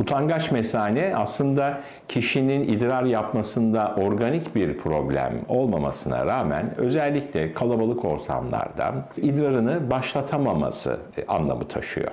Utangaç mesane aslında kişinin idrar yapmasında organik bir problem olmamasına rağmen özellikle kalabalık ortamlarda idrarını başlatamaması anlamı taşıyor.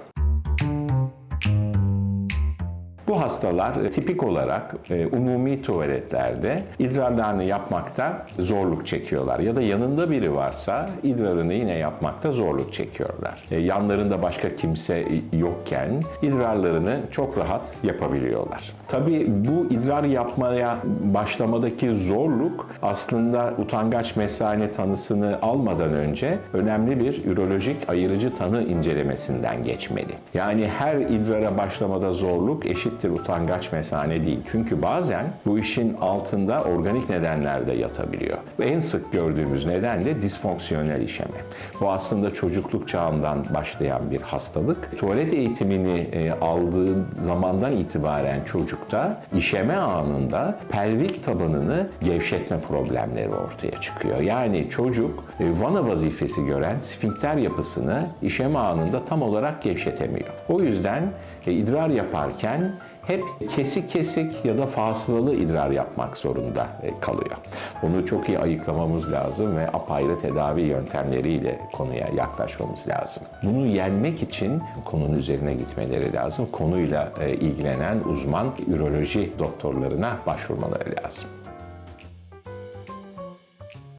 Bu hastalar e, tipik olarak e, umumi tuvaletlerde idrarlarını yapmakta zorluk çekiyorlar. Ya da yanında biri varsa idrarını yine yapmakta zorluk çekiyorlar. E, yanlarında başka kimse yokken idrarlarını çok rahat yapabiliyorlar. Tabii bu idrar yapmaya başlamadaki zorluk aslında utangaç mesane tanısını almadan önce önemli bir ürolojik ayırıcı tanı incelemesinden geçmeli. Yani her idrara başlamada zorluk eşittir utangaç mesane değil. Çünkü bazen bu işin altında organik nedenler de yatabiliyor. Ve en sık gördüğümüz neden de disfonksiyonel işeme. Bu aslında çocukluk çağından başlayan bir hastalık. Tuvalet eğitimini e, aldığı zamandan itibaren çocukta işeme anında pelvik tabanını gevşetme problemleri ortaya çıkıyor. Yani çocuk e, vana vazifesi gören sfinkter yapısını işeme anında tam olarak gevşetemiyor. O yüzden e, idrar yaparken hep kesik kesik ya da fasılalı idrar yapmak zorunda e, kalıyor. Bunu çok iyi ayıklamamız lazım ve apayrı tedavi yöntemleriyle konuya yaklaşmamız lazım. Bunu yenmek için konunun üzerine gitmeleri lazım. Konuyla e, ilgilenen uzman üroloji doktorlarına başvurmaları lazım.